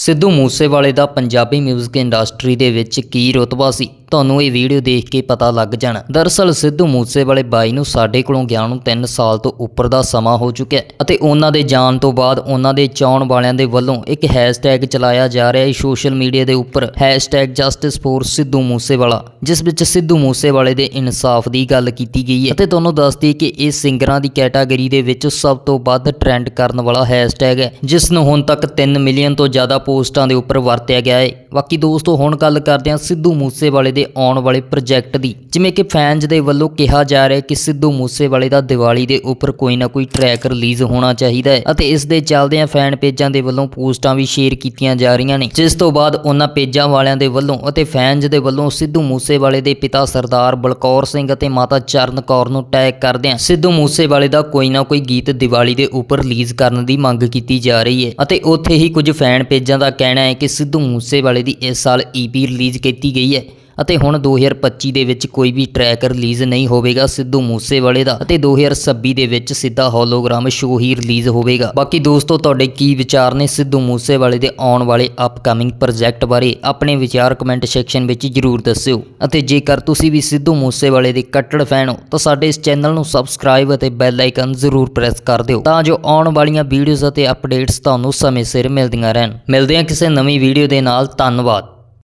ਸਿੱਧੂ ਮੂਸੇਵਾਲੇ ਦਾ ਪੰਜਾਬੀ 뮤직 ਇੰਡਸਟਰੀ ਦੇ ਵਿੱਚ ਕੀ ਰੁਤਬਾ ਸੀ? ਤੁਹਾਨੂੰ ਇਹ ਵੀਡੀਓ ਦੇਖ ਕੇ ਪਤਾ ਲੱਗ ਜਾਣਾ। ਦਰਅਸਲ ਸਿੱਧੂ ਮੂਸੇਵਾਲੇ ਬਾਈ ਨੂੰ ਸਾਡੇ ਕੋਲੋਂ ਗਿਆ ਨੂੰ 3 ਸਾਲ ਤੋਂ ਉੱਪਰ ਦਾ ਸਮਾਂ ਹੋ ਚੁੱਕਿਆ ਅਤੇ ਉਹਨਾਂ ਦੇ ਜਾਣ ਤੋਂ ਬਾਅਦ ਉਹਨਾਂ ਦੇ ਚਾਹਣ ਵਾਲਿਆਂ ਦੇ ਵੱਲੋਂ ਇੱਕ ਹੈਸ਼ਟੈਗ ਚਲਾਇਆ ਜਾ ਰਿਹਾ ਹੈ ਸੋਸ਼ਲ ਮੀਡੀਆ ਦੇ ਉੱਪਰ। ਜਸਟਿਸ ਫੋਰ ਸਿੱਧੂ ਮੂਸੇਵਾਲਾ, ਜਿਸ ਵਿੱਚ ਸਿੱਧੂ ਮੂਸੇਵਾਲੇ ਦੇ ਇਨਸਾਫ ਦੀ ਗੱਲ ਕੀਤੀ ਗਈ ਹੈ। ਅਤੇ ਤੁਹਾਨੂੰ ਦੱਸ ਦਈਏ ਕਿ ਇਹ ਸਿੰਗਰਾਂ ਦੀ ਕੈਟਾਗਰੀ ਦੇ ਵਿੱਚ ਸਭ ਤੋਂ ਵੱਧ ਟ੍ਰੈਂਡ ਕਰਨ ਵਾਲਾ ਹੈਸ਼ਟੈਗ ਹੈ, ਜਿਸ ਨੂੰ ਹੁਣ ਤੱਕ 3 ਮਿਲੀਅਨ ਤੋਂ ਜ਼ਿਆਦਾ ਪੋਸਟਾਂ ਦੇ ਉੱਪਰ ਵਰਤਿਆ ਗਿਆ ਹੈ। ਬਾਕੀ ਦੋਸਤੋ, ਹੁਣ ਗੱਲ ਕਰਦੇ ਹਾਂ ਸਿੱਧੂ ਮੂਸੇਵਾਲੇ ਦੇ ਆਉਣ ਵਾਲੇ ਪ੍ਰੋਜੈਕਟ ਦੀ। ਜਿਵੇਂ ਕਿ ਫੈਨਸ ਦੇ ਵੱਲੋਂ ਕਿਹਾ ਜਾ ਰਿਹਾ ਹੈ ਕਿ ਸਿੱਧੂ ਮੂਸੇਵਾਲੇ ਦਾ ਦੀਵਾਲੀ ਦੇ ਉੱਪਰ ਕੋਈ ਨਾ ਕੋਈ ਟਰੈਕ ਰਿਲੀਜ਼ ਹੋਣਾ ਚਾਹੀਦਾ ਹੈ ਅਤੇ ਇਸ ਦੇ ਚੱਲਦਿਆਂ ਫੈਨ ਪੇਜਾਂ ਦੇ ਵੱਲੋਂ ਪੋਸਟਾਂ ਵੀ ਸ਼ੇਅਰ ਕੀਤੀਆਂ ਜਾ ਰਹੀਆਂ ਨੇ। ਜਿਸ ਤੋਂ ਬਾਅਦ ਉਹਨਾਂ ਪੇਜਾਂ ਵਾਲਿਆਂ ਦੇ ਵੱਲੋਂ ਅਤੇ ਫੈਨਸ ਦੇ ਵੱਲੋਂ ਸਿੱਧੂ ਮੂਸੇਵਾਲੇ ਦੇ ਪਿਤਾ ਸਰਦਾਰ ਬਲਕੌਰ ਸਿੰਘ ਅਤੇ ਮਾਤਾ ਚਰਨ ਕੌਰ ਨੂੰ ਟੈਗ ਕਰਦਿਆਂ ਸਿੱਧੂ ਮੂਸੇਵਾਲੇ ਦਾ ਕੋਈ ਨਾ ਕੋਈ ਗੀਤ ਦੀਵਾਲੀ ਦੇ ਉੱਪਰ ਰਿਲੀਜ਼ ਕਰਨ ਦੀ ਮੰਗ ਕੀਤੀ ਜਾ ਰਹੀ ਹੈ ਅਤੇ ਉੱਥੇ ਹੀ ਕੁਝ ਫੈਨ ਪੇਜਾਂ ਦਾ ਕਹਿਣਾ ਹੈ ਕਿ ਸਿੱਧੂ ਮੂਸੇਵਾਲੇ ਦੀ ਇਸ ਸਾਲ ਈਪੀ ਰਿਲੀਜ਼ ਕੀਤੀ ਗਈ ਹੈ। ਅਤੇ ਹੁਣ 2025 ਦੇ ਵਿੱਚ ਕੋਈ ਵੀ ਟਰੈਕ ਰਿਲੀਜ਼ ਨਹੀਂ ਹੋਵੇਗਾ ਸਿੱਧੂ ਮੂਸੇਵਾਲੇ ਦਾ ਅਤੇ 2026 ਦੇ ਵਿੱਚ ਸਿੱਧਾ ਹੋਲੋਗ੍ਰਾਮ ਸ਼ੋਅ ਹੀ ਰਿਲੀਜ਼ ਹੋਵੇਗਾ। ਬਾਕੀ ਦੋਸਤੋ, ਤੁਹਾਡੇ ਕੀ ਵਿਚਾਰ ਨੇ ਸਿੱਧੂ ਮੂਸੇਵਾਲੇ ਦੇ ਆਉਣ ਵਾਲੇ ਅਪਕਮਿੰਗ ਪ੍ਰੋਜੈਕਟ ਬਾਰੇ? ਆਪਣੇ ਵਿਚਾਰ ਕਮੈਂਟ ਸੈਕਸ਼ਨ ਵਿੱਚ ਜਰੂਰ ਦੱਸਿਓ। ਅਤੇ ਜੇਕਰ ਤੁਸੀਂ ਵੀ ਸਿੱਧੂ ਮੂਸੇਵਾਲੇ ਦੇ ਕੱਟੜ ਫੈਨ ਹੋ, ਤਾਂ ਸਾਡੇ ਇਸ ਚੈਨਲ ਨੂੰ ਸਬਸਕ੍ਰਾਈਬ ਅਤੇ ਬੈਲ ਆਈਕਨ ਜ਼ਰੂਰ ਪ੍ਰੈਸ ਕਰ ਦਿਓ, ਤਾਂ ਜੋ ਆਉਣ ਵਾਲੀਆਂ ਵੀਡੀਓਜ਼ ਅਤੇ ਅਪਡੇਟਸ ਤੁਹਾਨੂੰ ਸਮੇਂ ਸਿਰ ਮਿਲਦੀਆਂ ਰਹਿਣ। ਮਿਲਦੇ ਹਾਂ ਕਿਸੇ ਨਵੀਂ ਵੀਡੀਓ ਦੇ ਨਾਲ। ਧੰਨਵਾਦ।